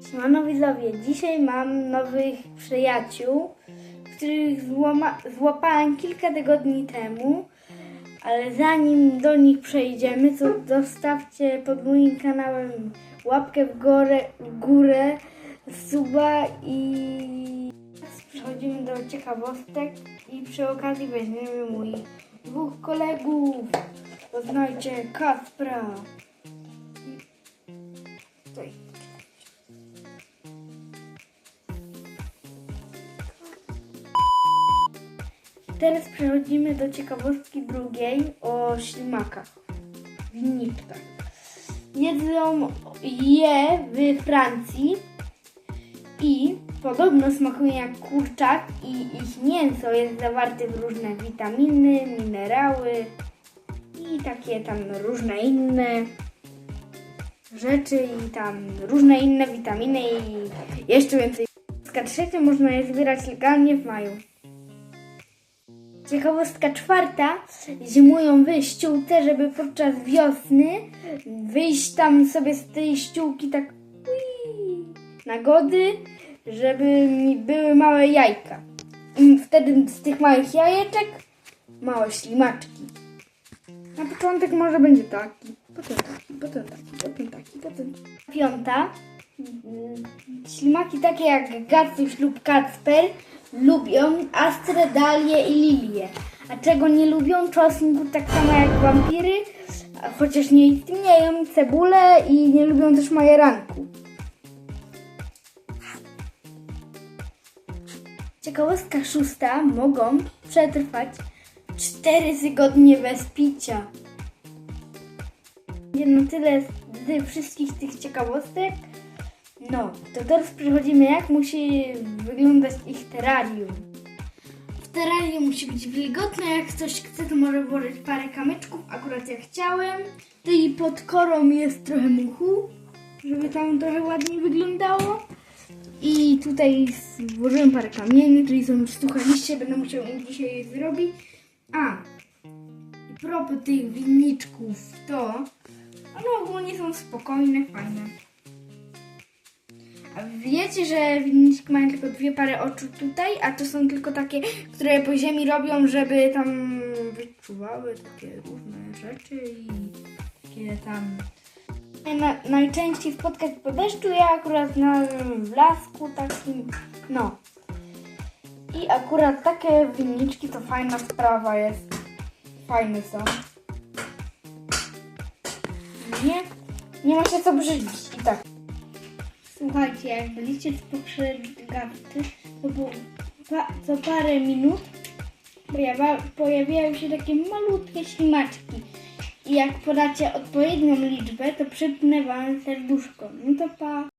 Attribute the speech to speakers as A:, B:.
A: Siemano widzowie, dzisiaj mam nowych przyjaciół, których złapałem kilka tygodni temu, ale zanim do nich przejdziemy, to zostawcie pod moim kanałem łapkę w górę, w górę suba i przechodzimy do ciekawostek i przy okazji weźmiemy moich dwóch kolegów. Poznajcie Kaspra. Teraz przechodzimy do ciekawostki drugiej o ślimakach, winniczkach. Jedzą je w Francji i podobno smakują jak kurczak i ich mięso jest zawarte w różne witaminy, minerały i takie tam różne inne rzeczy i tam różne inne witaminy i jeszcze więcej. Trzecia można je zbierać legalnie w maju. Ciekawostka czwarta. Zimują w ściółce, żeby podczas wiosny wyjść tam sobie z tej ściółki tak ui, na gody, żeby mi były małe jajka. I wtedy z tych małych jajeczek małe ślimaczki. Na początek może będzie taki, potem taki, potem taki, potem taki, potem Piąta. Mm, Ślimaki takie jak Gacuś lub Kacper lubią Astrę, Dalię i Lilię. A czego nie lubią? Czosnku tak samo jak wampiry, chociaż nie istnieją, cebulę i nie lubią też majeranku. Ciekawostka szósta. Mogą przetrwać 4 tygodnie bez picia. No tyle z wszystkich tych ciekawostek. No, to teraz przechodzimy jak musi wyglądać ich terrarium. W terrarium musi być wilgotne, jak ktoś chce to może włożyć parę kamyczków, akurat ja chciałem. Tutaj pod korą jest trochę muchu, żeby tam trochę ładniej wyglądało. I tutaj włożyłem parę kamieni, czyli są już suche liście, będę musiał im dzisiaj zrobić. A, propos tych winniczków to one ogólnie są spokojne, fajne. Wiecie, że winniczki mają tylko dwie pary oczu tutaj, a to są tylko takie, które po ziemi robią, żeby tam wyczuwały takie różne rzeczy i takie tam... Na, najczęściej spotkać po deszczu, ja akurat na w lasku takim, no. I akurat takie winniczki to fajna sprawa jest. Fajne są. Nie, nie ma się co brzydzić i tak. Słuchajcie, jak byliście spostrzegawczy, to było co parę minut pojawia, pojawiają się takie malutkie ślimaczki. I jak podacie odpowiednią liczbę, to przypnę wam serduszko. No to pa.